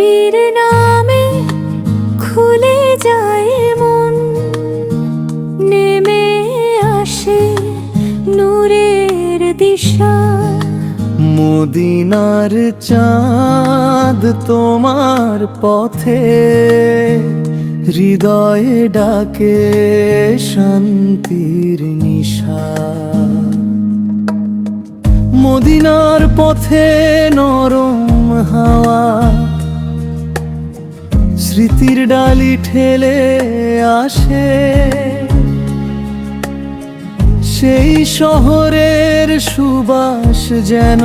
নবীর নামে খুলে যায় মন। নেমে আসে নূরের দিশা। মদিনার চাঁদ তোমার পথে হৃদয়ে ডাকে শান্তির নিশা। মদিনার পথে নরম হাওয়া স্মৃতির ডালি ঠেলে আসে। সেই শহরের সুবাস যেন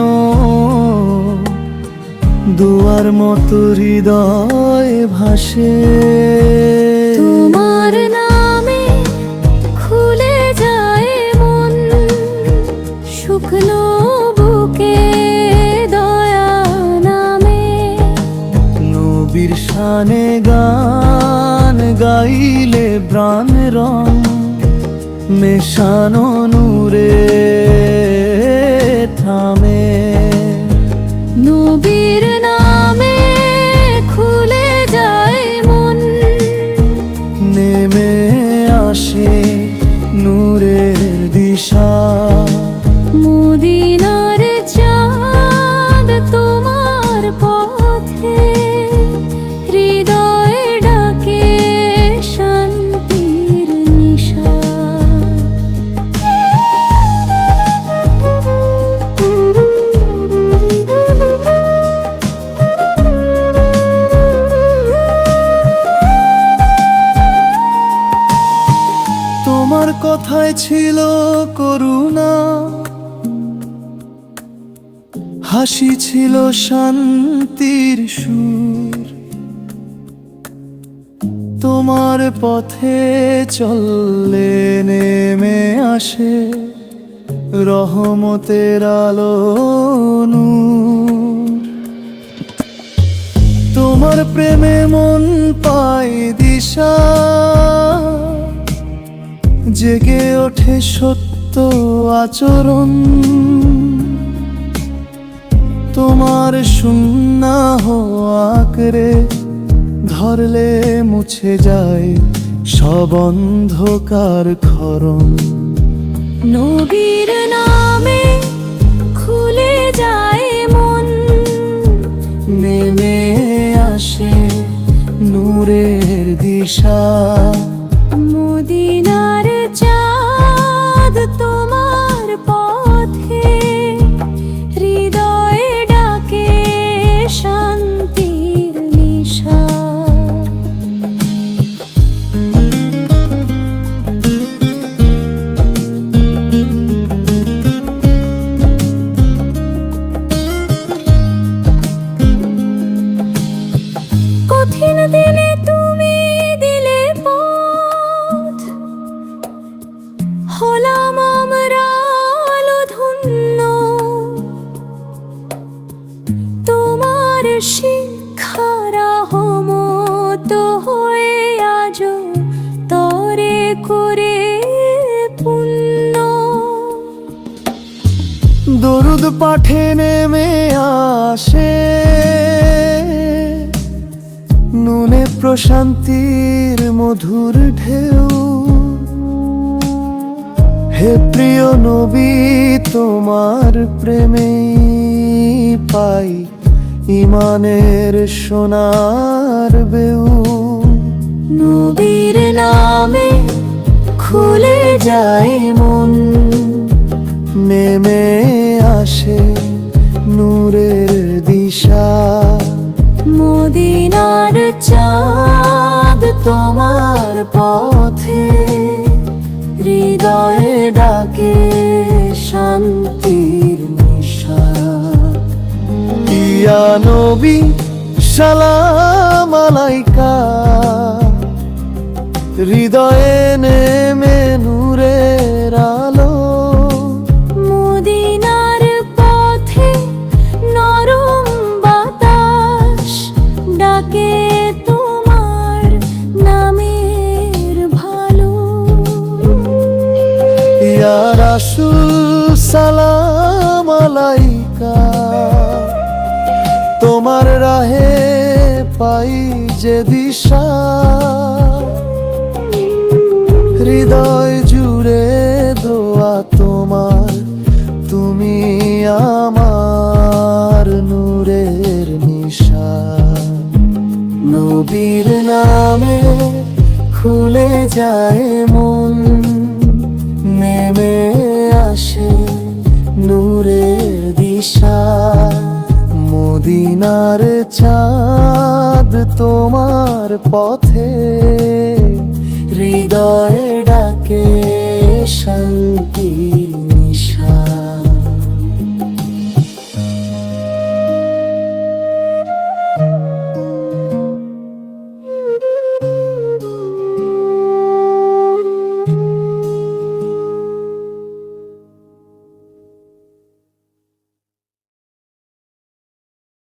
দুয়ার মতো হৃদয় ভাসে। শানে গান গাইলে প্রাণ রং মেশানো নূরে। ছিল করুণা। হাসি ছিল শান্তির সুর। তোমার পথে চললে নেমে আসে রহমতের আলো তোমার প্রেমে মন পায় দিশা। জেগে ওঠে সত্য আচরণ। তোমার সুন্না আঁকড়ে ধরলে মুছে যায় সব অন্ধকার খরণ। নবীর নামে খুলে যায় শিক্ষারা হমত হয়ে আজ তরে করে পুণ্য। দরুদ পাঠে নেমে আসে, নুনে প্রশান্তির মধুর ঢেউ। হে প্রিয় নবী, তোমার প্রেমে পাই ইমানের সোনার বেউ। নবীর নামে খুলে যায় মন। নেমে আসে নূরের দিশা। মদিনার চাঁদ তোমার পথে হৃদয়ে ডাকে শান্তির ইয়া নবী সালাম আলাইকা। হৃদয়ে নেমে নূরের আলো। মদিনার পথে নরম বাতাস ডাকে তোমার নামের ভালো। ইয়া রাসূল সালাম আলাইকা তোমার রাহে পাই যে দিশা। হৃদয় জুড়ে দোয়া তোমার, তুমি আমার নূরের নিশা। নবীর নামে খুলে যায় মন, নেমে আসে নূরের দিশা। মদিনার চাঁদ তোমার পথে। হৃদয়ে